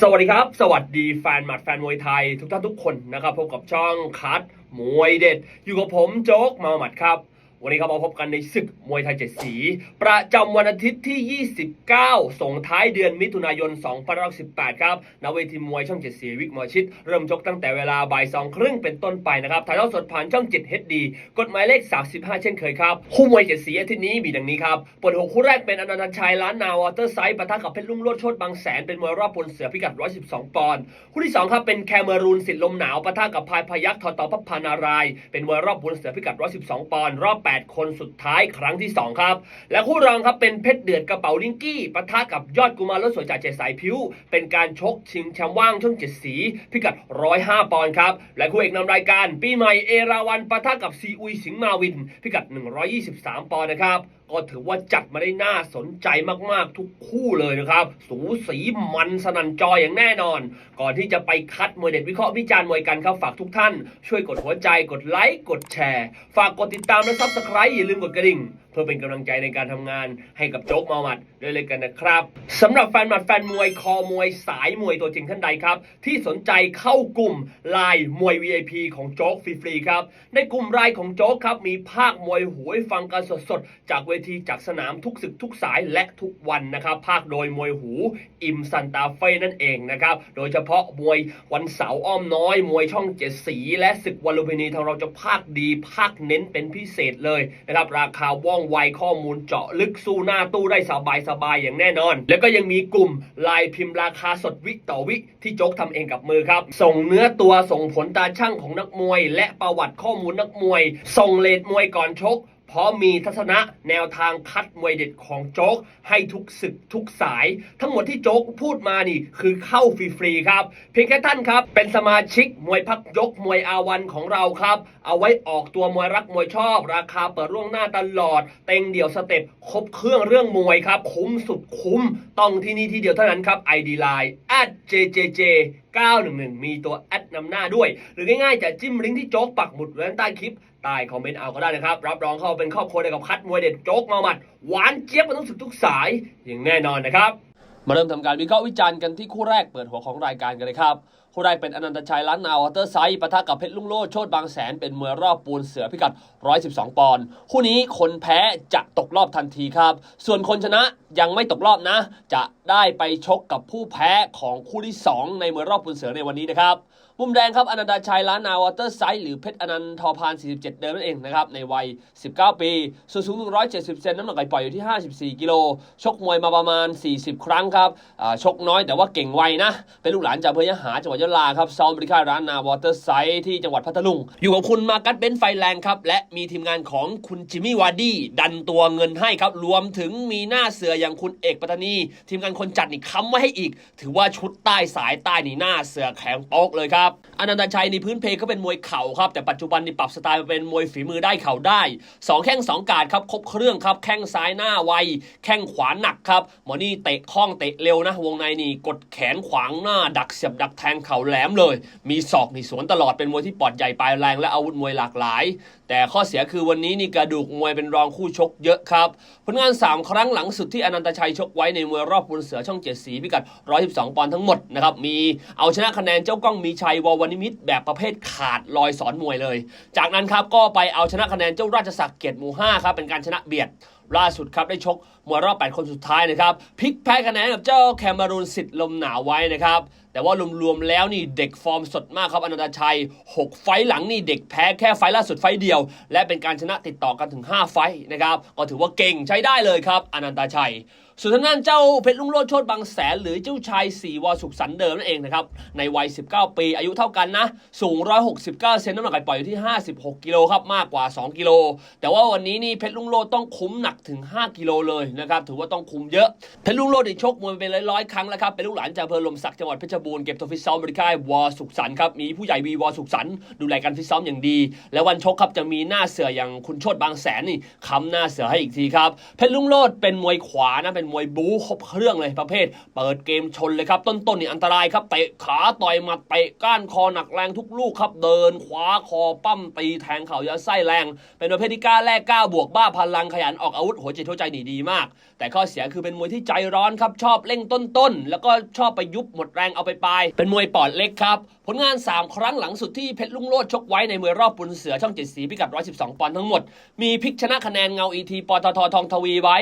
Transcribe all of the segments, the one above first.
สวัสดีครับ สวัสดีแฟนหมัดแฟนมวยไทย ทุกท่านทุกคนนะครับพบกับช่องคัดมวยเด็ด อยู่กับผมโจ๊กมาหมัดครับ วันนี้ครับมาพบกันในศึกมวยไทยเจ็ดสี ประจำวันอาทิตย์ที่ 29 ส่งท้ายเดือนมิถุนายน2518 ครับณเวทีมวยช่องเจ็ดสีวิกมอชิดเริ่มชกตั้งแต่เวลาบ่ายสองครึ่งเป็นต้นไปนะครับถ่ายทอดสดผ่านช่อง7 HD กฎหมายเลข 35 เช่นเคยครับ คู่มวยเจ็ดสีอาทิตย์นี้มีดังนี้ครับเปิดหกคู่แรกเป็นอนันต์ชัยล้านนาวอเตอร์ไซด์ปะทะกับเพชรลุ่งโลดโชดบางแสนเป็นมวยรอบพลเสือพิกัด 112 ปอนด์คู่ที่สองครับเป็นแคเมรูนสิทธิ์ลมหนาวปะทะกับพายพยักษ์ทอตอพัพานารายเป็นมวยรอบพลเสือพิกัด 112 ปอนด์รอบ8คนสุดท้ายครั้งที่ 2 ครับ และคู่รองครับเป็นเพชรเดือดกระเป๋าลิงกี้ปะทะกับยอดกุมารรถสวยจากเจ็ดสายพิ้วเป็นการชกชิงแชมป์ว่างช่องเจ็ดสี พิกัด 105 ปอนด์ครับ และคู่เอกนำรายการปีใหม่เอราวันปะทะกับซีอุยสิงห์มาวิน พิกัด 123 ปอนด์นะครับก็ถือว่าจัดมาได้น่าสนใจมากๆทุกคู่เลยนะครับ สูสีมันสนันจออย่างแน่นอน ก่อนที่จะไปคัดมวยเด็ดวิเคราะห์วิจารณ์มวยกันครับฝากทุกท่าน ช่วยกดหัวใจกดไลค์กดแชร์ ฝากกดติดตามและซับสไคร b e อย่าลืมกดกระดิ่ง เพื่อเป็นกำลังใจในการทำงานให้กับโจ๊กมาหมัดด้วยเลยกันนะครับสำหรับแฟนหมัดแฟนมวยคอมวยสายมวยตัวจริงท่านใดครับ ที่สนใจเข้ากลุ่มไลน์มวย VIP ของโจ๊กฟรีๆครับ ในกลุ่มไลน์ของโจ๊กครับ มีภาคมวยหวยฟังกันสดๆ จากเวทีจากสนามทุกศึกทุกสายและทุกวันนะครับภาคโดยมวยหูอิมซันตาเฟ่นั่นเองนะครับโดยเฉพาะมวยวันเสาร์อ้อมน้อย มวยช่องเจ็ดสี และศึกวันลุมพินีทางเราจะภาคดีภาคเน้นเป็นพิเศษเลยนะครับราคาว่องไวข้อมูลเจาะลึกสู้หน้าตู้ได้สบายสบายอย่างแน่นอน แล้วก็ยังมีกลุ่มลายพิมพ์ราคาสดวิต่อวิที่โจ๊กทำเองกับมือครับ ส่งเนื้อตัวส่งผลตาช่างของนักมวย และประวัติข้อมูลนักมวย ส่งเลดมวยก่อนชก เพราะมีทัศนะแนวทางคัดมวยเด็ดของโจ๊ก ให้ทุกศึกทุกสาย ทั้งหมดที่โจ๊กพูดมานี่คือเข้าฟรีๆครับ เพียงแค่ท่านครับ เป็นสมาชิกมวยพักยกมวยอาวันของเราครับ เอาไว้ออกตัวมวยรักมวยชอบ ราคาเปิดล่วงหน้าตลอด เต็งเดี่ยวสเต็ปครบเครื่องเรื่องมวยครับ คุ้มสุดคุ้มต้องที่นี่ที่เดียวเท่านั้นครับ ID Line at jjj 911 มีตัวแอดนำหน้าด้วย หรือง่ายๆจะจิ้มลิงก์ที่โจ๊กปักหมุดไว้ใต้คลิปใต้คอมเมนต์เอาก็ได้นะครับ รับรองเข้าเป็นครอบครัวเดียวกับคัดมวยเด็ดโจ๊กมาหมัด หวานเจี๊ยบมันทุกสุดทุกสายอย่างแน่นอนนะครับ มาเริ่มทำการวิเคราะห์วิจารณ์กันที่คู่แรกเปิดหัวของรายการกันเลยครับ คู่แรกเป็นอนันตชัยล้านนาวอเตอร์ไซด์ปะทะกับเพชรลุงโลดโชดบางแสนเป็นมวยรอบปูนเสือพิกัด 112 ปอนด์คู่นี้คนแพ้จะตกรอบทันทีครับ ส่วนคนชนะยังไม่ตกรอบนะ จะได้ไปชกกับผู้แพ้ของคู่ที่ 2 ในมวยรอบปูนเสือในวันนี้นะครับ มุมแดงครับอนันตชัยล้านนาวอเตอร์ไซด์หรือเพชรอนันทอพาน 47 เดิมนั่นเองนะครับในวัย 19 ปีส่วนสูง 170 เซนน้ำหนักไก่ปล่อยอยู่ที่ 54 กิโลชกมวยมาประมาณ 40 ครั้งครับชกน้อยแต่ว่าเก่งไวนะ เป็นลูกหลานจากอำเภอยะหาจังหวัดยะลาครับซ้อมบริการร้านนาวอเตอร์ไซด์ที่จังหวัดพัทลุง อยู่กับคุณมากัสเบนไฟแรงครับและมีทีมงานของคุณจิมมี่วาร์ดี้ดันตัวเงินให้ครับรวมถึงมีหน้าเสืออย่างคุณเอกปัตตานี ทีมงานคนจัดนี่ค้ำไว้ให้อีก ถือว่าชุดใต้สายใต้นี่หน้าเสือแข็งโป๊กเลยครับอนันตชัยในพื้นเพก็เป็นมวยเข่าครับ แต่ปัจจุบันนี่ปรับสไตล์มาเป็นมวยฝีมือได้เข่าได้สองแข้งสองกาดครับครบเครื่องครับแข้งซ้ายหน้าไวแข้งขวาหนักครับหมอนี่เตะคล่องเตะเร็วนะวงในนี่กดแขนขวางหน้า ดักเสียบดักแทงเข่าแหลมเลย มีศอกนี่สวนตลอดเป็นมวยที่ปอดใหญ่ปลายแรงและอาวุธมวยหลากหลายแต่ข้อเสียคือวันนี้นี่กระดูกมวยเป็นรองคู่ชกเยอะครับ ผลงาน 3 ครั้งหลังสุดที่อนันตชัยชกไว้ในมวยรอบปุนเสือช่องเจ็ดสีพิกัด 112 ปอนด์ทั้งหมดนะครับมีเอาชนะคะแนนเจ้าก้องมีชัยววนิมิตแบบประเภทขาดลอยสอนมวยเลย จากนั้นครับก็ไปเอาชนะคะแนนเจ้าราชศักดิ์เกียรติหมู่5ครับเป็นการชนะเบียด ล่าสุดครับได้ชกมวยรอบ 8 คนสุดท้ายนะครับพลิกแพ้คะแนนกับเจ้าแคมารูนสิทธิ์ลมหนาวไว้นะครับ แต่ว่ารวมๆแล้วนี่เด็กฟอร์มสดมากครับอนันตชัย 6 ไฟหลังนี่เด็กแพ้แค่ไฟล่าสุดไฟเดียว และเป็นการชนะติดต่อกันถึง 5 ไฟนะครับก็ถือว่าเก่งใช้ได้เลยครับอนันตชัย ส่วนทางด้านเจ้าเพชรลุงโลดโชดบางแสน หรือเจ้าชายสีวอสุขสันเดิมนั่นเองนะครับ ในวัย 19 ปีอายุเท่ากันนะ สูง 169 เซนน้ำหนักไก่ปล่อยอยู่ที่ 56 กิโลครับ มากกว่า 2 กิโล แต่ว่าวันนี้นี่เพชรลุงโลดต้องคุ้มหนักถึง 5 กิโลเลยนะครับ ถือว่าต้องคุ้มเยอะ เพชรลุงโลดนี่ชกมวยเป็นร้อยๆครั้งแล้วครับ เป็นลูกหลานจากอำเภอลมศักดิ์จังหวัดเพชรบูรณ์เก็บตัวฟิตซ้อมบริการวอสุขสันครับ มีผู้ใหญ่วีวอสุขสันดูแลการฟิตซ้อมอย่างดี และวันชกครับจะมีหน้าเสืออย่างคุณโชดบางแสนนี่ค้ำหน้าเสือให้อีกทีครับ เพชรลุงโลดเป็นมวยขวานะเป็นเป็นมวยบู๊ครบเครื่องเลยประเภท เปิดเกมชนเลยครับ ต้นๆนี่อันตรายครับเตะขาต่อยหมัดเตะก้านคอหนักแรงทุกลูกครับ เดินขวาคอปั้มตีแทงเข่ายัดไส้แรง เป็นประเภทที่กล้าแลกกล้าบวกบ้าพลังขยันออกอาวุธหัวใจิตหัวใจหนีดีมาก แต่ข้อเสียคือเป็นมวยที่ใจร้อนครับชอบเร่งต้นๆแล้วก็ชอบไปยุบหมดแรงเอาไปปลายเป็นมวยปอดเล็กครับผลงาน 3 ครั้งหลังสุดที่เพชรลุงโลดชกไว้ในมวยรอบปุนเสือช่องเจ็ดสีพิกัด 112 ปอนด์ทั้งหมด มีพลิกชนะคะแนนเงาอีทีปตททองทวีไว้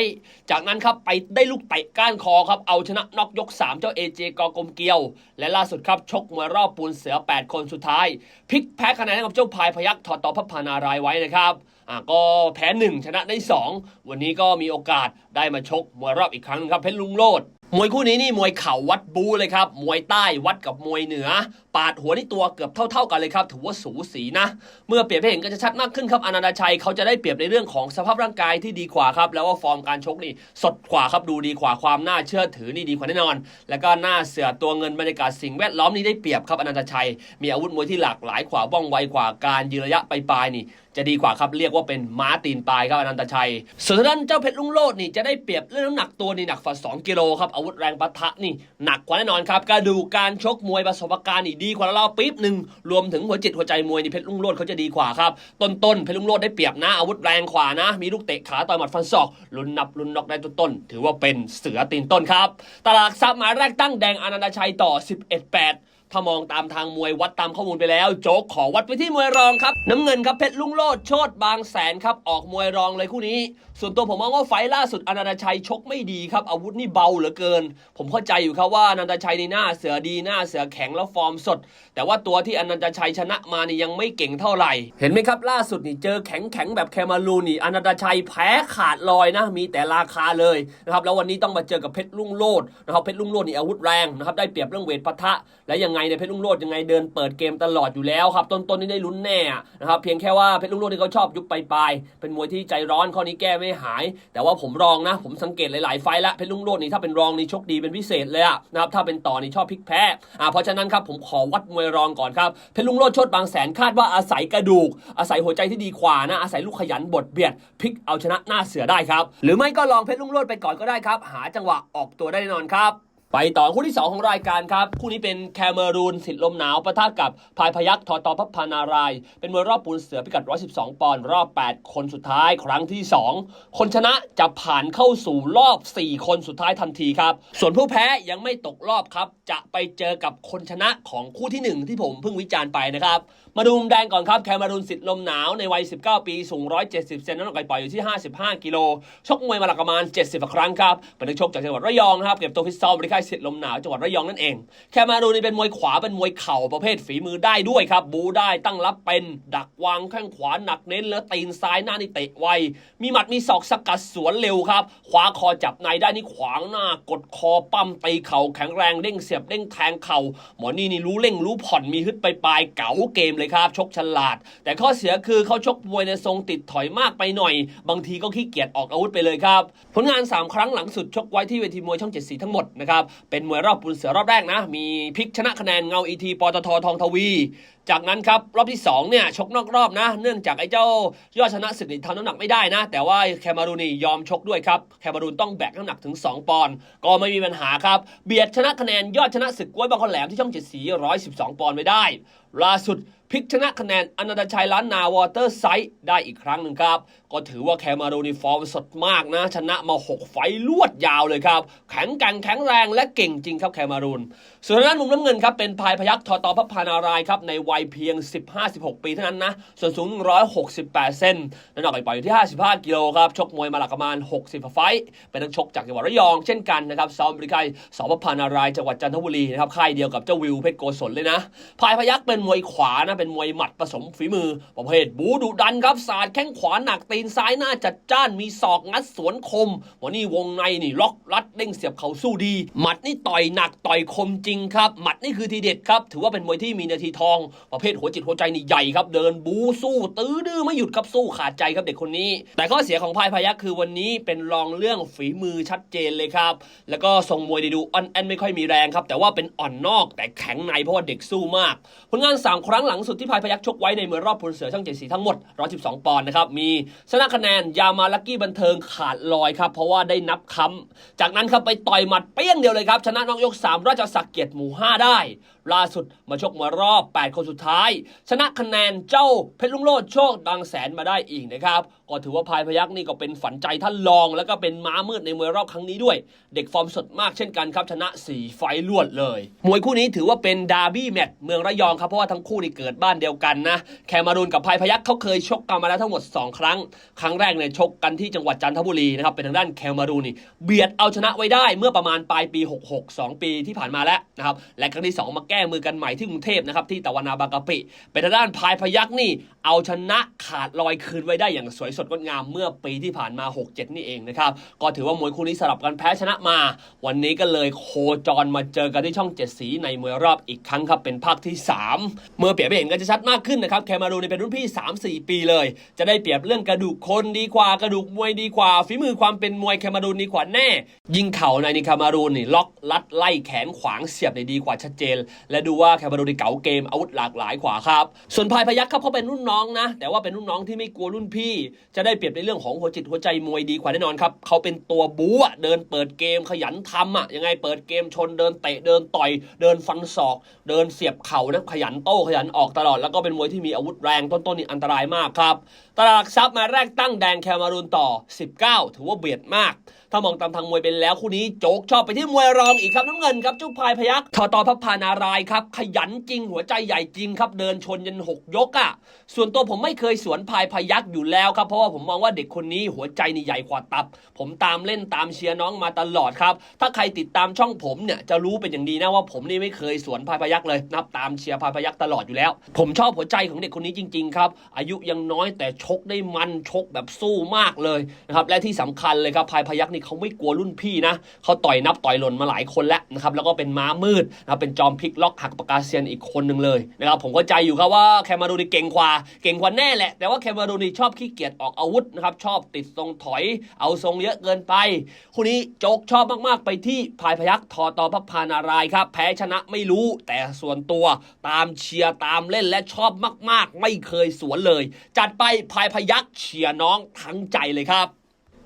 จากนั้นครับไปได้ลูกเตะก้านคอครับ เอาชนะน็อกยก 3 เจ้าเอเจกอกลมเกลียว และล่าสุดครับชกมวยรอบปูนเสือ 8 คนสุดท้ายพลิกแพ้คะแนนให้กับเจ้าพายพยักถอดต่อพัฒนารายไว้นะครับอ่าก็แพ้1ชนะได้ 2 วันนี้ก็มีโอกาสได้มาชกมวยรอบอีกครั้งนึงครับเพชรลุงโลดมวยคู่นี้นี่มวยเข่าวัดบูเลยครับ มวยใต้วัดกับมวยเหนือปาดหัวนี่ตัวเกือบเท่า ๆกันเลยครับ ถือว่าสูสีนะ เมื่อเปรียบให้เห็นก็จะชัดมากขึ้นครับอนันดาชัยเขาจะได้เปรียบในเรื่องของสภาพร่างกายที่ดีกว่าครับ แล้วว่าฟอร์มการชกนี่สดกว่าครับดูดีกว่าความน่าเชื่อถือนี่ดีกว่าแน่นอน แล้วก็หน้าเสือตัวเงินบรรยากาศสิ่งแวดล้อมนี่ได้เปรียบครับอนันตชัย มีอาวุธมวยที่หลากหลายกว่าว่องไวกว่าการยืนระยะไปปลายๆนี่จะดีกว่าครับเรียกว่าเป็นม้าตีนปลายครับอนันตชัย ส่วนทางด้านเจ้าเพชรลุงโลดนี่จะได้เปรียบเรื่องน้ำหนักตัวนี่หนักฝ่า2กิโลครับอาวุธแรงปะทะนี่หนักกว่าแน่นอนครับกระดูกการชกมวยประสบการณ์นี่ดีกว่าเราปี๊บหนึ่งรวมถึงหัวจิตหัวใจมวยนี่เพชรลุงโลดเขาจะดีกว่าครับ ต้นๆเพชรลุงโลดได้เปรียบนะอาวุธแรงขวานะ มีลูกเตะขาต่อยหมัดฟันศอกลุนนับลุนนอกได้ต้นๆถือว่าเป็นเสือตีนต้นครับ ตลาดซับหมายแรกตั้งแดงอนันตชัยต่อ 11-8 ถ้ามองตามทางมวยวัดตามข้อมูลไปแล้ว โจ๊กขอวัดไปที่มวยรองครับ น้ำเงินครับเพชรลุงโลดโชดบางแสนครับออกมวยรองเลยคู่นี้ ส่วนตัวผมมองว่าไฟล่าสุดอนันตชัยชกไม่ดีครับ อาวุธนี่เบาเหลือเกิน ผมเข้าใจอยู่ครับว่าอนันตชัยในหน้าเสือดีหน้าเสือแข็งแล้วฟอร์มสด แต่ว่าตัวที่อนันตชัยชนะมานี่ยังไม่เก่งเท่าไหร่ เห็นไหมครับล่าสุดนี่เจอแข็งแข็งแบบแคมารูนนี่อนันตชัยแพ้ขาดลอยนะ มีแต่ราคาเลยนะครับแล้ววันนี้ต้องมาเจอกับเพชรลุงโลดนะครับเพชรลุงโลดนี่อาวุธแรงนะครับได้เปรียบเรื่องเวทปะทะและยังไงเนี่ยเพชรลุงโลดยังไงเดินเปิดเกมตลอดอยู่แล้วครับ ต้นๆนี่ได้ลุ้นแน่นะครับเพียงแค่ว่าเพชรลุงโลดที่เขาชอบยุบไปลายเป็นมวยที่ใจร้อนข้อนี้แก้ไม่หาย แต่ว่าผมรองนะ ผมสังเกตหลายๆไฟละเพชรลุงโลดนี่ถ้าเป็นรองนี่โชคดีเป็นพิเศษเลยอะนะครับถ้าเป็นต่อนี่ชอบพลิกแพ้อ่าเพราะฉะนั้นครับผมขอวัดมวยรองก่อนครับเพชรลุงโลดชดบางแสนคาดว่าอาศัยกระดูก อาศัยหัวใจที่ดีกว่านะอาศัยลูกขยันบดเบียดพลิกเอาชนะหน้าเสือได้ครับหรือไม่ก็ลองเพชรลุงโลดไปก่อนก็ได้ครับ หาจังหวะออกตัวได้แน่นอนครับ ไปต่อคู่ที่ 2 ของรายการครับ คู่นี้เป็นแคเมรูนสิทธิ์ลมหนาวปะทะกับพายพยักทอตอพัฒนาราย เป็นมวยรอบปูนเสือพิกัด 112 ปอนด์รอบ 8 คนสุดท้ายครั้งที่ 2 คนชนะจะผ่านเข้าสู่รอบ 4 คนสุดท้ายทันทีครับ ส่วนผู้แพ้ยังไม่ตกรอบครับ จะไปเจอกับคนชนะของคู่ที่ 1 ที่ผมเพิ่งวิจารณ์ไปนะครับ มาดูมุมแดงก่อนครับแคมารูนสิทธิ์ลมหนาวในวัย 19 ปีสูง 170 เซนน้ำหนักปล่อยอยู่ที่ 55 กิโลชกมวยมาหลักประมาณ 70 ครั้งครับเป็นนักชกจากจังหวัดระยองนะครับเก็บตัวฟิตซ้อมบริการสิทธิ์ลมหนาวจังหวัดระยองนั่นเองแคมารูนนี่เป็นมวยขวาเป็นมวยเข่าประเภทฝีมือได้ด้วยครับบูได้ตั้งรับเป็นดักวางแข้งขวาหนักเน้นแล้วตีนซ้ายหน้านี่เตะไวมีหมัดมีศอกสกัดสวนเร็วครับขวาคอจับในได้นี่ขวางหน้ากดคอปั้มตีเข่าแข็งแรงเด้งเสียบเด้งแทงเข่าหมอนี่นี่รู้เร่งรู้ผ่อนมีฮึดไปปลายเก๋าเกมเลยครับ ชกฉลาด แต่ข้อเสียคือเขาชกมวยในทรงติดถอยมากไปหน่อย บางทีก็ขี้เกียจออกอาวุธไปเลยครับ ผลงาน 3 ครั้งหลังสุดชกไว้ที่เวทีมวยช่องเจ็ดสีทั้งหมดนะครับเป็นมวยรอบปูนเสือรอบแรกนะ มีพลิกชนะคะแนนเงาอีทีปตททองทวีจากนั้นครับรอบที่2เนี่ยชกนอกรอบนะ เนื่องจากไอ้เจ้ายอดชนะศึกนี่ทำน้ำหนักไม่ได้นะ แต่ว่าแคมารูนี่ยอมชกด้วยครับแคมารูนต้องแบกน้ำหนักถึง 2 ปอนด์ก็ไม่มีปัญหาครับ เบียดชนะคะแนนยอดชนะศึกกล้วยบางคนแหลมที่ช่องเจ็ดสี112ปอนด์ไม่ได้ ล่าสุดพลิกชนะคะแนนอนันตชัยล้านนาวอเตอร์ไซด์ได้อีกครั้งหนึ่งครับ ก็ถือว่าแคมารูนี่ฟอร์มสดมากนะ ชนะมา 6 ไฟล์ลวดยาวเลยครับ แข็งแกร่งแข็งแรงและเก่งจริงครับแคมารูน ส่วนทางด้านมุมน้ำเงินครับ เป็นพายพยักทอตอพัฒนารายครับ ในวัยเพียง 15-16 ปีเท่านั้นนะ ส่วนสูง 168 เซนน้ำหนักปล่อยอยู่ที่ 55 กิโลครับ ชกมวยมาหลักประมาณ 60 ไฟ เป็นนักชกจากจังหวัดระยองเช่นกันนะครับซ้อมบริการสพพานารายจังหวัดจันทบุรีนะครับค่ายเดียวกับเจ้าวิวเพชรโกศลเลยนะพายพยักเป็นมวยขวานะเป็นมวยหมัดผสมฝีมือประเภทบูดุดันครับสาดแข้งขวาหนักตีนซ้ายหน้าจัดจ้านมีศอกงัดสวนคมวันนี้วงในนี่ล็อกรัดเด้งเสียบเข่าสู้ดี หมัดนี่ต่อยหนักต่อยคมจริงครับ หมัดนี่คือทีเด็ดครับ ถือว่าเป็นมวยที่มีนาทีทอง ประเภทหัวจิตหัวใจนี่ใหญ่ครับ เดินบูสู้ ตื้อดื้อไม่หยุดครับสู้ขาดใจครับเด็กคนนี้ แต่ข้อเสียของพายพยักคือวันนี้เป็นรองเรื่องฝีมือชัดเจนเลยครับ แล้วก็ทรงมวยดีดูอ่อนแอนไม่ค่อยมีแรงครับแต่ว่าเป็นอ่อนนอกแต่แข็งในเพราะว่าเด็กสู้มากผลงาน 3 ครั้งหลังสุดที่พายพยักชกไว้ในมวยรอบพลเสือช่างเจ็ดสีทั้งหมด112ปอนด์นะครับมีชนะคะแนนยามาลักกี้บันเทิงขาดลอยครับ เพราะว่าได้นับค้ำจากนั้นครับไปต่อยหมัดเปี้ยงเดียวเลยครับ ชนะน้องยก 3 ราชสักดิ์เกียรติหมู่ 5 ได้ล่าสุดมาชกมารอบ 8 คนสุดท้าย ชนะคะแนนเจ้าเพชรลุงโลดโชคดังแสนมาได้อีกนะครับ ก็ถือว่าพายพยักนี่ก็เป็นฝันใจท่านรอง แล้วก็เป็นม้ามืดในมวยรอบครั้งนี้ด้วย เด็กฟอร์มสดมากเช่นกันครับ ชนะ 4 ไฟล์รวดเลย มวยคู่นี้ถือว่าเป็นดาร์บี้แมตช์เมืองระยองครับเพราะว่าทั้งคู่นี่เกิดบ้านเดียวกันนะแคมารูนกับพายพยักเขาเคยชกกันมาแล้วทั้งหมด 2 ครั้ง ครั้งแรกเนี่ยชกกันที่จังหวัดจันทบุรีนะครับเป็นทางด้านแคมารูนนี่เบียดเอาชนะไว้ได้เมื่อประมาณปลายปี 66 2 ปีที่ผ่านมาแล้วนะครับและครั้งที่ 2 มาแก้มือกันใหม่ที่กรุงเทพนะครับที่ตะวันนาบางกะปิ เป็นทางด้านพายพยักนี่เอาชนะขาดลอยคืนไว้ได้อย่างสวยสดงดงามเมื่อปีที่ผ่านมา 6-7 นี่เองนะครับก็ถือว่ามวยคู่นี้สลับกันแพ้ชนะมา วันนี้ก็เลยโคจรมาเจอกันที่ช่องเจ็ดสีในมวยรอบอีกครั้งครับเป็นภาคที่ 3 เมื่อเปรียบเห็นกันจะชัดมากขึ้นนะครับแคมารูนเป็นรุ่นพี่ 3-4 ปีเลย จะได้เปรียบเรื่องกระดูกคนดีกว่ากระดูกมวยดีกว่าฝีมือความเป็นมวยแคมารูนดีกว่าแน่ ยิงเข่าในนิคามารูนนี่ล็อกลัดไล่แขนขวางเสียบได้ดีกว่าชัดเจนและดูว่าแคมารูนในเก๋าเกมอาวุธหลากหลายกว่าครับ ส่วนพายพยักครับเขาเป็นรุ่นน้องนะ แต่ว่าเป็นรุ่นน้องที่ไม่กลัวรุ่นพี่ จะได้เปรียบในเรื่องของหัวจิตหัวใจมวยดีกว่าแน่นอนครับเขาเป็นตัวบู๊อะเดินเปิดเกมขยันทำอะยังไงเปิดเกมชนเดินเตะเดินต่อย เดินฟันศอก เดินเสียบเข่านะขยันโต้ขยันออกตลอดแล้วก็เป็นมวยที่มีอาวุธแรงต้นๆนี่อันตรายมากครับตลาดหลักทรัพย์มาแรกตั้งแดงแคมารูนต่อ 19 ถือว่าเบียดมาก ถ้ามองตามทางมวยเป็นแล้วคู่นี้โจ๊กชอบไปที่มวยรองอีกครับน้ำเงินครับเจ้าพายพยักทอตอพับพานารายครับขยันจริงหัวใจใหญ่จริงครับเดินชนยันหกยกอะ่ะ ส่วนตัวผมไม่เคยสวนพายพยักอยู่แล้วครับ เพราะว่าผมมองว่าเด็กคนนี้หัวใจนี่ใหญ่กว่าตับ ผมตามเล่นตามเชียร์น้องมาตลอดครับ ถ้าใครติดตามช่องผมเนี่ยจะรู้เป็นอย่างดีนะว่าผมนี่ไม่เคยสวนพายพยักเลยนับตามเชียร์พายพยักตลอดอยู่แล้ว ผมชอบหัวใจของเด็กคนนี้จริง ๆ ครับ อายุยังน้อยแต่ชกได้มันชกแบบสู้มากเลยนะครับและที่สำคัญเลยครับพายพยักนี่เขาไม่กลัวรุ่นพี่นะเขาต่อยนับต่อยหล่นมาหลายคนแล้วนะครับแล้วก็เป็นม้ามืดนะเป็นจอมพลิกล็อกหักปากกาเซียนอีกคนหนึ่งเลยนะครับผมก็ใจอยู่ครับว่าแคมารูนี่เก่งกว่าเก่งกว่าแน่แหละ แต่ว่าแคมารูนี่ชอบขี้เกียจออกอาวุธนะครับ ชอบติดทรงถอย เอาทรงเยอะเกินไป คู่นี้โจกชอบมาก ๆ ไปที่พายพยักทอตอพัพานารายครับ แพ้ชนะไม่รู้ แต่ส่วนตัวตามเชียร์ตามเล่นและชอบมาก ๆ ไม่เคยสวนเลย จัดไปพายพยักเชียร์น้องทั้งใจเลยครับ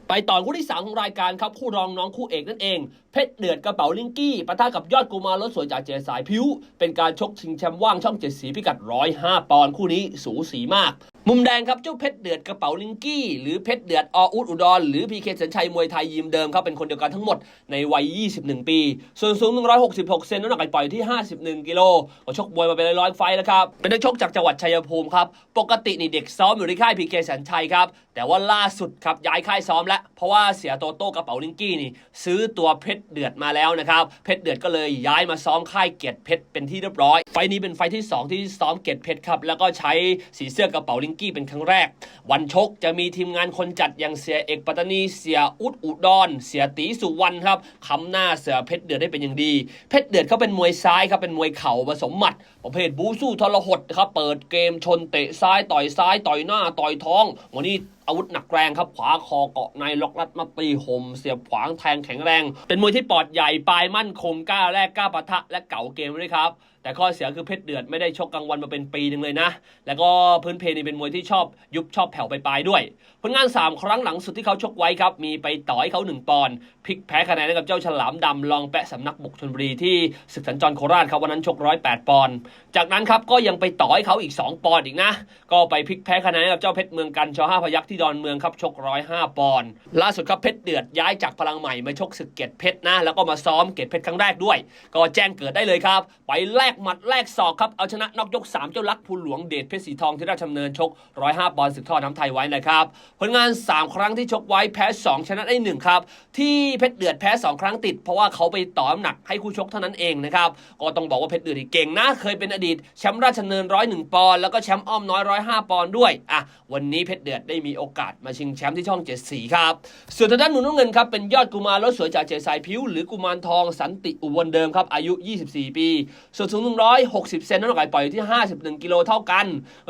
ไปต่อคู่ที่ 3 ของรายการครับ คู่รองน้องคู่เอกนั่นเอง เพชรเดือดกระเป๋าลิงกี้ปะทะกับยอดกุมารรถสวยจากเจสายพิ้วเป็นการชกชิงแชมป์ว่างช่องเจ็ดสีพิกัด 105 ปอนด์คู่นี้สูสีมาก มุมแดงครับเจ้าเพชรเดือดกระเป๋าลิงกี้ หรือเพชรเดือดออุดอุดรหรือพีเคสัญชัยมวยไทยยิมเดิมครับเป็นคนเดียวกันทั้งหมดในวัย 21 ปี ส่วนสูง 166 เซนน้ำหนักปล่อยที่ 51 กิโลก็ชกมวยมาเป็นร้อยไฟแล้วครับ เป็นนักชกจากจังหวัดชัยภูมิครับ ปกตินี่เด็กซ้อมอยู่ที่ค่ายพีเคสัญชัยครับแต่ว่าล่าสุดครับย้ายค่ายซ้อมแล้ว เพราะว่าเสียโตโต้กระเป๋าลิงกี้นี่ ซื้อตัวเพชรเดือดมาแล้วนะครับเพชรเดือดก็เลยย้ายมาซ้อมค่ายเกียรติเพชรเป็นที่เรียบร้อย ไฟนี้เป็นไฟที่ 2 ที่ซ้อมเกียรติเพชรครับแล้วก็ใช้สีเสื้อกระเป๋าลิงกี้เป็นครั้งแรก วันชกจะมีทีมงานคนจัดอย่างเสียเอกปัตตานีเสียอุดอุดรเสียตีสุวรรณครับคำหน้าเสือเพชรเดือดได้เป็นอย่างดี เพชรเดือดเขาเป็นมวยซ้ายครับเป็นมวยเข่าผสมหมัด ประเภทบูสู้ทรหดครับเปิดเกมชนเตะซ้ายต่อยซ้ายต่อยหน้าต่อยท้องวันนี้ อาวุธหนักแรงครับขวาคอเกาะในล็อกลัดมาตีห่มเสียบขวางแทงแข็งแรง เป็นมวยที่ปอดใหญ่ปลายมั่นคงกล้าแรกกล้าปะทะและเก่าเกมด้วยครับแต่ข้อเสียคือเพชรเดือดไม่ได้ชกกลางวันมาเป็นปีหนึ่งเลยนะ แล้วก็พื้นเพนี่เป็นมวยที่ชอบยุบชอบแผ่วไปปลายด้วย ลงาน 3 ครั้งหลังสุดที่เขาชกไว้ครับ มีไปต่อยเขา 1 ปอนด์พลิกแพ้คะแนนกับเจ้าฉลามดำลองแปะสำนักบกชนบุรีที่ศึกสัญจรโคราชครับวันนั้นชก 108 ปอนด์จากนั้นครับก็ยังไปต่อยเขาอีก 2 ปอนด์อีกนะ ก็ไปพลิกแพ้คะแนนกับเจ้าเพชรเมืองกันชอห้าพยักที่ดอนเมืองครับชก 105 ปอนด์ล่าสุดครับเพชรเดือดย้ายจากพลังใหม่มาชกศึกเกียรติเพชรนะแล้วก็มาซ้อมเกียรติเพชรครั้งแรกด้วย ก็แจ้งเกิดได้เลยครับ ไปแลกหมัดแลกศอกครับเอาชนะนอกยก3เจ้าลักภูหลวงเดชเพชรสีทองที่ราชดำเนินชก 105 ปอนด์ศึกทอน้ำไทยไว้นะครับผลงาน 3 ครั้งที่ชกไว้แพ้ 2 ชนะได้1ครับ ที่เพชรเดือดแพ้ 2 ครั้งติด เพราะว่าเขาไปต่อน้ำหนักให้คู่ชกเท่านั้นเองนะครับ ก็ต้องบอกว่าเพชรเดือดนี่เก่งนะ เคยเป็นอดีตแชมป์ราชเนิน101ปอนด์แล้วก็แชมป์อ้อมน้อย105ปอนด์ด้วย อะ วันนี้เพชรเดือดได้มีโอกาสมาชิงแชมป์ที่ช่องเจ็ดสีครับ ส่วนทางด้านหนุ่มน้ำเงินครับเป็นยอดกุมารรถสวยจากเจดสายผิว หรือกุมารทองสันติอุบลเดิมครับอายุ 24 ปี ส่วนสูง160 เซนน้ำหนักปล่อยอยู่ที่ 51 กิโลเท่ากัน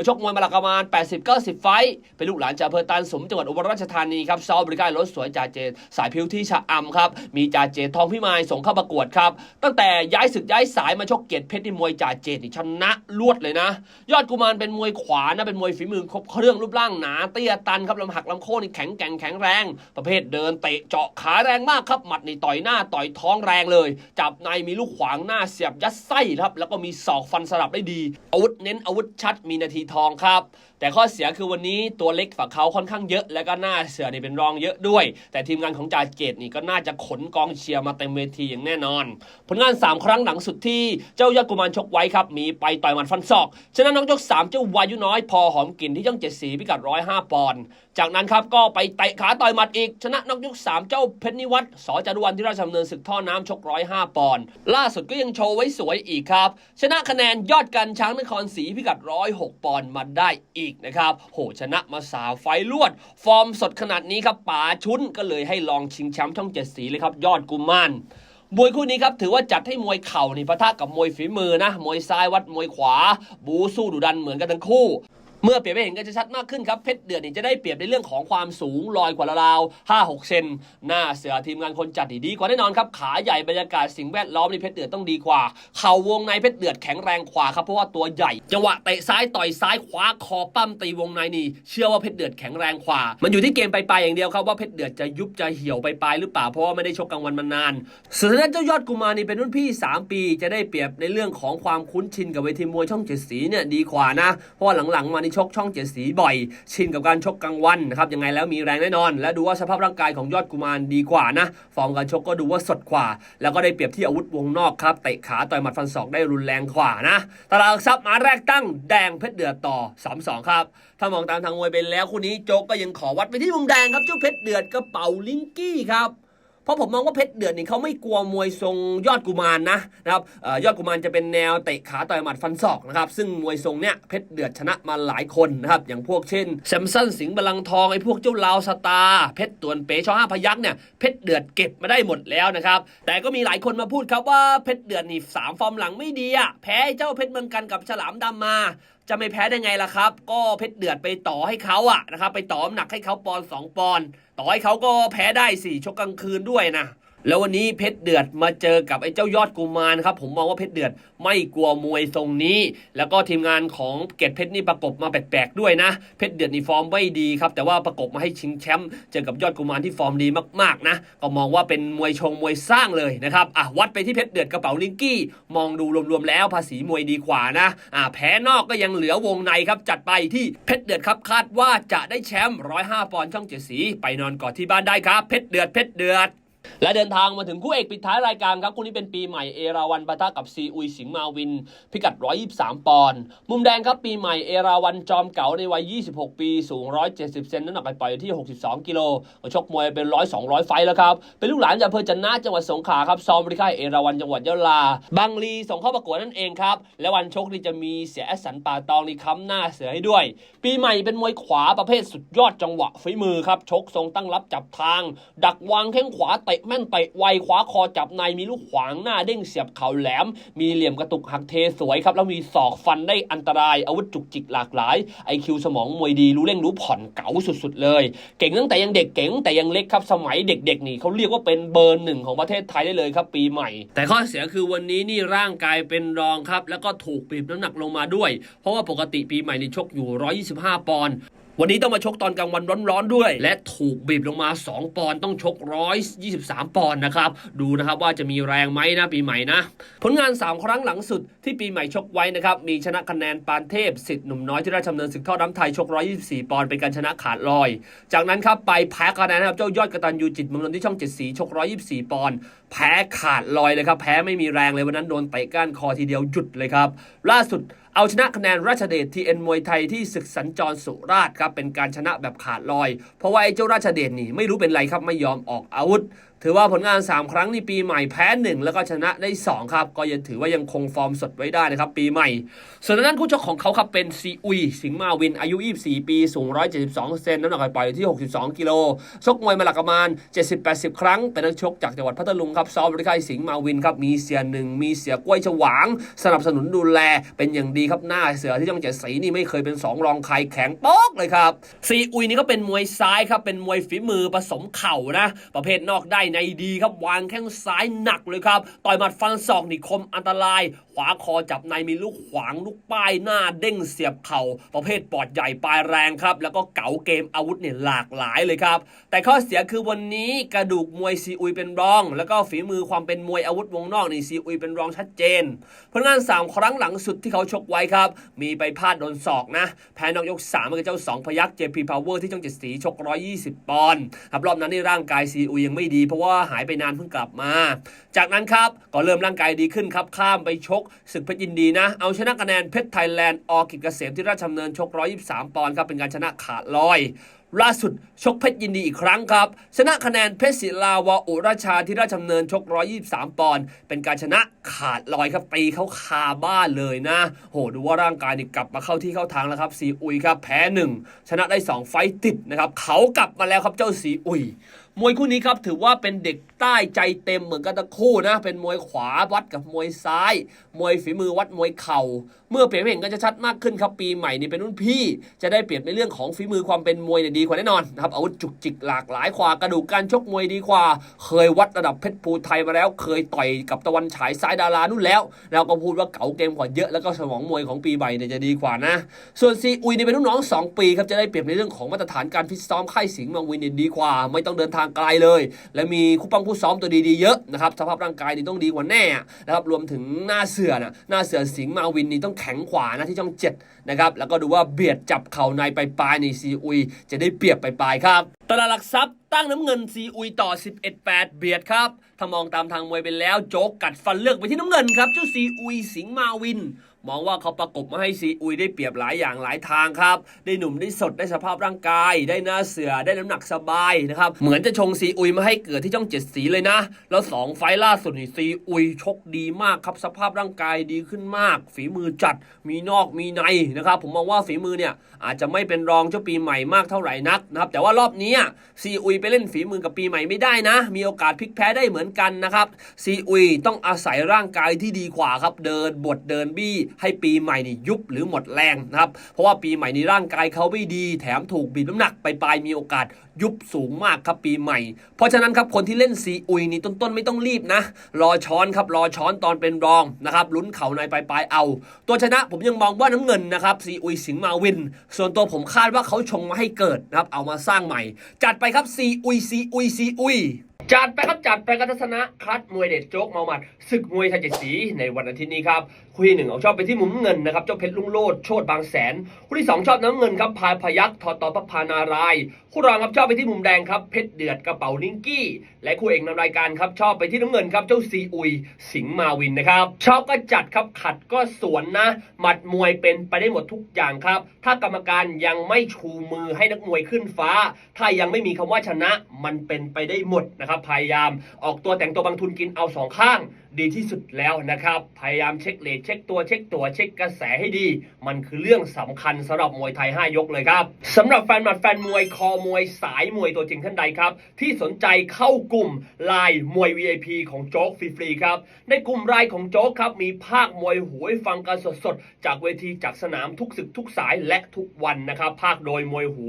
ชกมวยมาหลักประมาณ 80-90 ไฟเป็นลูกหลานจากอำเภอตานสมจังหวัดอุบลราชธานีครับซอบริการรถสวยจาเจดสายผิวที่ชะอำครับ มีจ่าเจดทองพิมายส่งเข้าประกวดครับ ตั้งแต่ย้ายศึกย้ายสายมาชกเกียรติเพชรที่มวยจ่าเจนชนะลวดเลยนะ ยอดกุมารเป็นมวยขวานะเป็นมวยฝีมือครบเครื่องรูปร่างหนาเตี้ยตันครับลำหักลำโค่นนี่แข็งแกร่งแข็งแรง ประเภทเดินเตะเจาะขาแรงมากครับหมัดนี่ต่อยหน้าต่อยท้องแรงเลย จับในมีลูกขวางหน้าเสียบยัดไส้ครับแล้วก็มีศอกฟันสลับได้ดีอาวุธเน้นอาวุธชัดมีนาทีทองครับ แต่ข้อเสียคือวันนี้ตัวเล็กฝ่าเขาค่อนข้างเยอะ แล้วก็หน้าเสือนี่เป็นรองเยอะด้วย แต่ทีมงานของจ่าเจตนี่ก็น่าจะขนกองเชียร์มาเต็มเวทีอย่างแน่นอน ผลงาน 3 ครั้งหลังสุดที่เจ้ายอดกุมารชกไว้ครับ มีไปต่อยหมัดฟันศอก ชนะน้องยก3เจ้าวายุน้อยพอหอมกลิ่นที่ช่องเจ็ดสีพิกัด105ปอนด์จากนั้นครับก็ไปเตะขาต่อยหมัดอีก ชนะน้อกยก3เจ้าเพชรนิวัฒน์สอจารุวันที่ราชดำเนินศึกท่อน้ำชก105ปอนด์ล่าสุดก็ยังโชว์ไว้สวยอีกครับ ชนะคะแนนยอดกันช้างนครศรีพิกัด106ปอนด์มาได้อีกนะครับโหชนะมาสาวไฟลวดฟอร์มสดขนาดนี้ครับป๋าชุนก็เลยให้ลองชิงแชมป์ช่องเจ็ดสีเลยครับ ยอดกุมารมวยคู่นี้ครับถือว่าจัดให้มวยเข่านี่ปะทะกับมวยฝีมือนะ มวยซ้ายวัดมวยขวา บูสู้ดุดันเหมือนกันทั้งคู่ เมื่อเปรียบไปเห็นกันจะชัดมากขึ้นครับเพชรเดือดนี่จะได้เปรียบในเรื่องของความสูงลอยกว่าราวๆ5 6เซนหน้าเสือทีมงานคนจัดดีกว่าแน่นอนครับขาใหญ่บรรยากาศสิ่งแวดล้อมนี่เพชรเดือดต้องดีกว่า เข่าวงในเพชรเดือดแข็งแรงกว่าครับเพราะว่าตัวใหญ่จังหวะเตะซ้ายต่อยซ้ายขวาคอปั้มตีวงในนี่เชื่อว่าเพชรเดือดแข็งแรงกว่า มันอยู่ที่เกมไปๆอย่างเดียวครับว่าเพชรเดือดจะยุบจะเหี่ยวไปปลายหรือเปล่าเพราะว่าไม่ได้ชกกลางวันมานานส่วนทางด้านเจ้ายอดกุมารนี่เป็นรุ่นพี่ 3 ปี จะได้เปรียบในเรื่องของความคุ้นชินกับเวทีมวยช่องเจ็ดสีเนี่ยดีกว่านะเพราะว่าหลังๆมานี่ชกช่องเจ็ดสีบ่อย ชินกับการชกกลางวันนะครับยังไงแล้วมีแรงแน่นอน และดูว่าสภาพร่างกายของยอดกุมารดีกว่านะฟอร์มการชกก็ดูว่าสดกว่า แล้วก็ได้เปรียบที่อาวุธวงนอกครับเตะขาต่อยหมัดฟันศอกได้รุนแรงกว่านะตลาดหลักทรัพย์มาแรกตั้งแดงเพชรเดือดต่อ3-2ครับถ้ามองตามทางมวยเป็นแล้วคู่นี้โจ๊กก็ยังขอวัดไปที่มุมแดงครับเจ้าเพชรเดือดกระเป๋าลิงกี้ครับ เพราะผมมองว่าเพชรเดือดนี่เขาไม่กลัวมวยทรงยอดกุมารนะนะครับออยอดกุมารจะเป็นแนวเตะขาต่อยหมัดฟันศอกนะครับซึ่งมวยทรงเนี้ยเพชรเดือดชนะมาหลายคนนะครับอย่างพวกเช่นแซมสันสิงห์บลังทองไอ้พวกเจ้าลาวสตาร์เพชรตวนเป๋ชอห้าพยักเนี่ยเพชรเดือดเก็บมาได้หมดแล้วนะครับแต่ก็มีหลายคนมาพูดครับว่าเพชรเดือดนี่สามฟอร์มหลังไม่ดีอะแพ้เจ้าเพชรเมืองกันกับฉลามดำมา จะไม่แพ้ได้ไงล่ะครับ ก็เพชรเดือดไปต่อให้เขาอะนะครับ ไปต่อมหนักให้เขาปอนสองปอน ต่อให้เขาก็แพ้ได้สี่ชกกลางคืนด้วยนะ แล้ววันนี้เพชรเดือดมาเจอกับไอ้เจ้ายอดกุมารครับผมมองว่าเพชรเดือดไม่กลัวมวยทรงนี้ แล้วก็ทีมงานของเกตเพชรนี่ประกบมาแปลกๆด้วยนะเพชรเดือดนี่ฟอร์มไม่ดีครับแต่ว่าประกบมาให้ชิงแชมป์เจอกับยอดกุมารที่ฟอร์มดีมากๆนะก็มองว่าเป็นมวยชงมวยสร้างเลยนะครับอะวัดไปที่เพชรเดือดกระเป๋าลิงกี้มองดูรวมๆแล้วภาษีมวยดีกว่านะอะแพ้นอกก็ยังเหลือวงในครับจัดไปที่เพชรเดือดครับคาดว่าจะได้แชมป์105ปอนด์ช่องเจ็ดสีไปนอนกอดที่บ้านได้ครับเพชรเดือดเพชรเดือด และเดินทางมาถึงคู่เอกปิดท้ายรายการครับคู่นี้เป็นปีใหม่เอราวันปะทะกับซีอุยสิงห์มาวิน พิกัด 123 ปอนด์มุมแดงครับปีใหม่เอราวันจอมเก๋าในวัย 26 ปีสูง 170 เซนน้ำหนักไปปล่อยอยู่ที่ 62 กิโลชกมวยเป็น 100 200 ไฟแล้วครับ เป็นลูกหลานจากอำเภอจันนาจังหวัดสงขลาครับซ้อมบริค่ายเอราวันจังหวัดยะลาบางลีส่งเข้าประกวดนั่นเองครับและวันชกนี่จะมีเสียสสันป่าตองนี่ค้ำหน้าเสือให้ด้วย ปีใหม่เป็นมวยขวาประเภทสุดยอดจังหวะฝีมือครับชกทรงตั้งรับจับทาง ดักวางแข้งขวาเตะแม่นเตะไวขวาคอจับในมีลูกขวางหน้าเด้งเสียบเข่าแหลม มีเหลี่ยมกระตุกหักเทสวยครับ แล้วมีศอกฟันได้อันตรายอาวุธจุกจิกหลากหลายไอคิวสมองมวยดีรู้เร่งรู้ผ่อนเก๋าสุดๆเลย เก่งตั้งแต่ยังเด็กเก่งแต่ยังเล็กครับสมัยเด็กๆนี่เขาเรียกว่าเป็นเบอร์หนึ่งของประเทศไทยได้เลยครับปีใหม่ แต่ข้อเสียคือวันนี้นี่ร่างกายเป็นรองครับแล้วก็ถูกบีบน้ำหนักลงมาด้วย เพราะว่าปกติปีใหม่นี่ชกอยู่ 125 ปอนด์ วันนี้ต้องมาชกตอนกลางวันร้อนๆด้วย และถูกบีบลงมา 2 ปอนด์ต้องชก 123 ปอนด์นะครับ ดูนะครับว่าจะมีแรงไหมนะปีใหม่นะ ผลงาน 3 ครั้งหลังสุดที่ปีใหม่ชกไว้นะครับ มีชนะคะแนนปานเทพสิทธิ์หนุ่มน้อยที่ราชดำเนินศึกท่อน้ำไทยชก 124 ปอนด์เป็นการชนะขาดลอย จากนั้นครับไปแพ้คะแนนนะครับเจ้ายอดกระตันยูจิตเมืองนนท์ที่ช่องเจ็ดสีชก 124 ปอนด์แพ้ขาดลอยเลยครับแพ้ไม่มีแรงเลยวันนั้นโดนเตะก้านคอทีเดียวหยุดเลยครับล่าสุด เอาชนะคะแนนราชเดชทีเอ็นมวยไทยที่ศึกสัญจรสุราษฎร์ครับเป็นการชนะแบบขาดลอย เพราะว่าไอ้เจ้าราชเดชนี่ไม่รู้เป็นไรครับไม่ยอมออกอาวุธถือว่าผลงาน 3 ครั้งในปีใหม่แพ้ 1 แล้วก็ชนะได้ 2 ครับ ก็ยังถือว่ายังคงฟอร์มสดไว้ได้นะครับ ปีใหม่ ส่วนทางด้านคู่ชกของเขาครับเป็นซีอุย สิงห์มาวิน อายุ 24 ปีสูง 172 เซนน้ำหนักปล่อยอยู่ที่ 62 กิโลชกมวยมาหลักประมาณ 70-80 ครั้ง เป็นนักชกจากจังหวัดพัทลุงครับซ้อมบริการสิงห์มาวินครับมีเสียหนึ่งมีเสียกล้วยฉวาง สนับสนุนดูแลเป็นอย่างดีครับหน้าเสือที่ต้องเจ็ดสีนี่ไม่เคยเป็นสองรองใครแข็งโป๊กเลยครับซีอุยนี่ก็เป็นมวยซ้ายครับเป็นมวยฝีมือผสมเข่านะประเภทนอกได้ในดีครับวางแข้งซ้ายหนักเลยครับ ต่อยหมัดฟันศอกนี่คมอันตราย ขวาคอจับในมีลูกขวางลูกป้ายหน้าเด้งเสียบเข่า ประเภทปอดใหญ่ปลายแรงครับ แล้วก็เก๋าเกมอาวุธเนี่ยหลากหลายเลยครับ แต่ข้อเสียคือวันนี้กระดูกมวยซีอุยเป็นรอง แล้วก็ฝีมือความเป็นมวยอาวุธวงนอกนี่ซีอุยเป็นรองชัดเจนผลงาน3ครั้งหลังสุดที่เขาชกไว้ครับ มีไปพลาดโดนศอกนะ แพ้นอกยก3กับเจ้า 2 พยักเจพีพาวเวอร์ที่ช่องเจ็ดสีชก 120 ปอนด์ครับรอบนั้นในร่างกายซีอุยยังไม่ดีเพราะว่าหายไปนานเพิ่งกลับมา จากนั้นครับก็เริ่มร่างกายดีขึ้นครับข้ามไปชกศึกเพชรยินดีนะ เอาชนะคะแนนเพชรไทยแลนด์ออกิจเกษมที่ราชดำเนินชก 123 ปอนด์ครับเป็นการชนะขาดลอยล่าสุดชกเพชรยินดีอีกครั้งครับ ชนะคะแนนเพชรศิลาวาอุราชาที่ราชดำเนินชก 123 ปอนด์เป็นการชนะขาดลอยครับตีเขาคาบ้านเลยนะ โหดูว่าร่างกายนี่กลับมาเข้าที่เข้าทางแล้วครับซีอุยครับแพ้หนึ่งชนะได้ 2 ไฟต์ติดนะครับเขากลับมาแล้วครับเจ้าซีอุย มวยคู่นี้ครับถือว่าเป็นเด็กใต้ใจเต็มเหมือนกันทั้งคู่นะ เป็นมวยขวาวัดกับมวยซ้าย มวยฝีมือวัดมวยเข่าเมื่อเปรียบเห็นกันจะชัดมากขึ้นครับปีใหม่นี่เป็นรุ่นพี่ จะได้เปรียบในเรื่องของฝีมือความเป็นมวยเนี่ยดีกว่าแน่นอนนะครับอาวุธจุกจิกหลากหลายกว่ากระดูกการชกมวยดีกว่า เคยวัดระดับเพชรภูไทยมาแล้ว เคยต่อยกับตะวันฉายซ้ายดารานู่นแล้วแล้วก็พูดว่าเก๋าเกมกว่าเยอะแล้วก็สมองมวยของปีใหม่เนี่ยจะดีกว่านะ ส่วนซีอุยนี่เป็นรุ่นน้อง 2 ปีครับจะได้เปรียบในเรื่องของมาตรฐานการฟิตซ้อมค่ายสิงห์มังวินเนี่ยดีกว่า ไม่ต้องเดินทางไกลเลย และมีคู่ปังผู้ซ้อมตัวดีๆเยอะนะครับสภาพร่างกายนี่ต้องดีกว่าแน่นะครับรวมถึงหน้าเสือนะหน้าเสือสิงห์มาวินนี่ต้องแข็งขวานะที่ช่องเจ็ดนะครับ แล้วก็ดูว่าเบียดจับเข่าในปปลายในซีอุย จะได้เปรียบปลายครับ ตลาดหลักทรัพย์ตั้งน้ำเงินซีอุยต่อ 11-8 เบียดครับถ้ามองตามทางมวยไปแล้วโจ๊กกัดฟันเลือกไปที่น้ำเงินครับเจ้าซีอุยสิงห์มาวิน มองว่าเขาประกบมาให้ซีอุยได้เปรียบหลายอย่างหลายทางครับ ได้หนุ่มได้สดได้สภาพร่างกาย ได้หน้าเสือได้น้ำหนักสบายนะครับ เหมือนจะชงซีอุยมาให้เกิดที่ช่องเจ็ดสีเลยนะ แล้วสองไฟล่าสุดนี่ซีอุยชกดีมากครับสภาพร่างกายดีขึ้นมาก ฝีมือจัดมีนอกมีในนะครับ ผมมองว่าฝีมือเนี่ยอาจจะไม่เป็นรองเจ้าปีใหม่มากเท่าไหร่นักนะครับแต่ว่ารอบนี้ซีอุยไปเล่นฝีมือกับปีใหม่ไม่ได้นะ มีโอกาสพลิกแพ้ได้เหมือนกันนะครับซีอุยต้องอาศัยร่างกายที่ดีกว่าครับเดินบทเดินบี้ให้ปีใหม่นี่ยุบหรือหมดแรงนะครับ เพราะว่าปีใหม่นี้ร่างกายเขาไม่ดี แถมถูกบีบน้ำหนักไปปลายมีโอกาสยุบสูงมากครับปีใหม่ เพราะฉะนั้นครับคนที่เล่นซีอุยนี่ต้นๆไม่ต้องรีบนะ รอช้อนครับรอช้อนตอนเป็นรองนะครับลุ้นเข่าในปลายๆเอา ตัวชนะผมยังมองว่าน้ำเงินนะครับซีอุยสิงมาวิน ส่วนตัวผมคาดว่าเขาชงมาให้เกิดนะครับเอามาสร้างใหม่ จัดไปครับซีอุยซีอุยซีอุยจัดไปครับจัดไปกัทศนะคัดมวยเด็ดโจ๊กเมาหมัดศึกมวยไทยเจ็ดสีในวันอาทิตย์นี้ครับคู่ที่หนึ่งเอาชอบไปที่มุมเงินนะครับเจ้าเพชรลุงโลดโชดบางแสนคู่ที่สองชอบน้ำเงินครับพายพยักทอตอพระพานารายคู่รองครับชอบไปที่มุมแดงครับเพชรเดือดกระเป๋าลิงกี้ และคู่เอกนำรายการครับชอบไปที่น้ำเงินครับเจ้าซีอุย สิงห์มาวินนะครับชอบก็จัดครับขัดก็สวนนะ หมัดมวยเป็นไปได้หมดทุกอย่างครับ ถ้ากรรมการยังไม่ชูมือให้นักมวยขึ้นฟ้า ถ้ายังไม่มีคำว่าชนะมันเป็นไปได้หมดนะครับ พยายามออกตัวแต่งตัวบางทุนกินเอาสองข้างดีที่สุดแล้วนะครับ พยายามเช็คเลทเช็คตัวเช็คตัวเช็คกระแสให้ดี มันคือเรื่องสำคัญสำหรับมวยไทย 5 ยกเลยครับสำหรับแฟนหมัดแฟนมวยคอมวยสายมวยตัวจริงท่านใดครับ ที่สนใจเข้ากลุ่มไลน์มวย VIP ของโจ๊กฟรีๆครับ ในกลุ่มไลน์ของโจ๊กครับ มีภาคมวยหูให้ฟังกันสดๆ จากเวทีจากสนามทุกศึกทุกสายและทุกวันนะครับ ภาคโดยมวยหู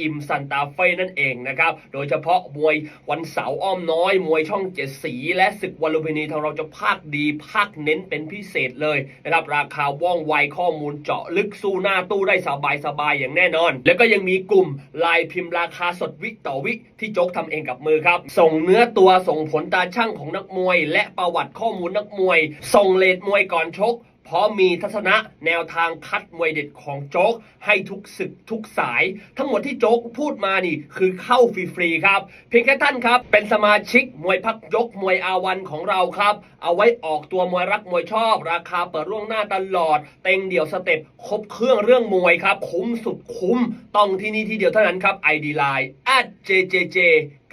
อิมซันตาเฟ่นั่นเองนะครับ โดยเฉพาะมวยวันเสาร์อ้อมน้อย มวยช่องเจ็ดสี และศึกวันลุมพินีทางเราจะภาคดีภาคเน้นเป็นพิเศษเลยนะครับราคาว่องไวข้อมูลเจาะลึกสู้หน้าตู้ได้สบายสบายอย่างแน่นอน แล้วก็ยังมีกลุ่มลายพิมพ์ราคาสดวิต่อวิที่โจ๊กทำเองกับมือครับ ส่งเนื้อตัวส่งผลตาช่างของนักมวย และประวัติข้อมูลนักมวย ส่งเลดมวยก่อนชก เพราะมีทัศนะแนวทางคัดมวยเด็ดของโจ๊ก ให้ทุกศึกทุกสาย ทั้งหมดที่โจ๊กพูดมานี่คือเข้าฟรีๆครับ เพียงแค่ท่านครับ เป็นสมาชิกมวยพักยกมวยอาวันของเราครับ เอาไว้ออกตัวมวยรักมวยชอบ ราคาเปิดล่วงหน้าตลอด เต็งเดี่ยวสเต็ปครบเครื่องเรื่องมวยครับ คุ้มสุดคุ้มต้องที่นี่ที่เดียวเท่านั้นครับ ID Line jjj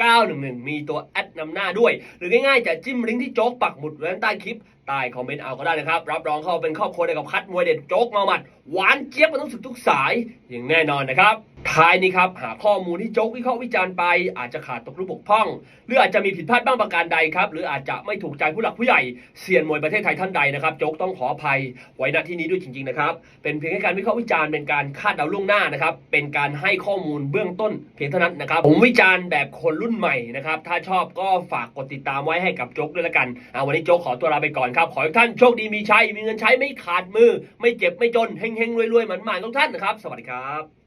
911มีตัวแอดนำหน้าด้วย หรือง่ายๆจะจิ้มลิงก์ที่โจ๊กปักหมุดไว้ใต้คลิปใต้คอมเมนต์เอาก็ได้นะครับ รับรองเข้าเป็นครอบครัวเดียวกับคัดมวยเด็ดโจ๊กมาหมัด หวานเจี๊ยบมันทุกสุดทุกสายอย่างแน่นอนนะครับ ท้ายนี้ครับหาข้อมูลที่โจ๊กวิเคราะห์วิจารณ์ไป อาจจะขาดตกหรือบกพร่อง หรืออาจจะมีผิดพลาดบ้างประการใดครับ หรืออาจจะไม่ถูกใจผู้หลักผู้ใหญ่เซียนมวยประเทศไทยท่านใดนะครับ โจ๊กต้องขออภัยไว้ณที่นี้ด้วยจริงๆนะครับ เป็นเพียงแค่การวิเคราะห์วิจารณ์เป็นการคาดเดาล่วงหน้านะครับ เป็นการให้ข้อมูลเบื้องต้นเพียงเท่านั้นนะครับ ผมวิจารณ์แบบคนรุ่นใหม่นะครับ ถ้าชอบก็ฝากกดติดตามไว้ให้กับโจ๊กด้วยละกันอ่าวันนี้โจ๊กขอตัวลาไปก่อนครับขอให้ท่านโชคดีมีชัยมีเงินใช้ไม่ขาดมือ ไม่เจ็บไม่จนเฮงๆรวยๆเหมือนหมานทุกท่านนะครับ สวัสดีครับ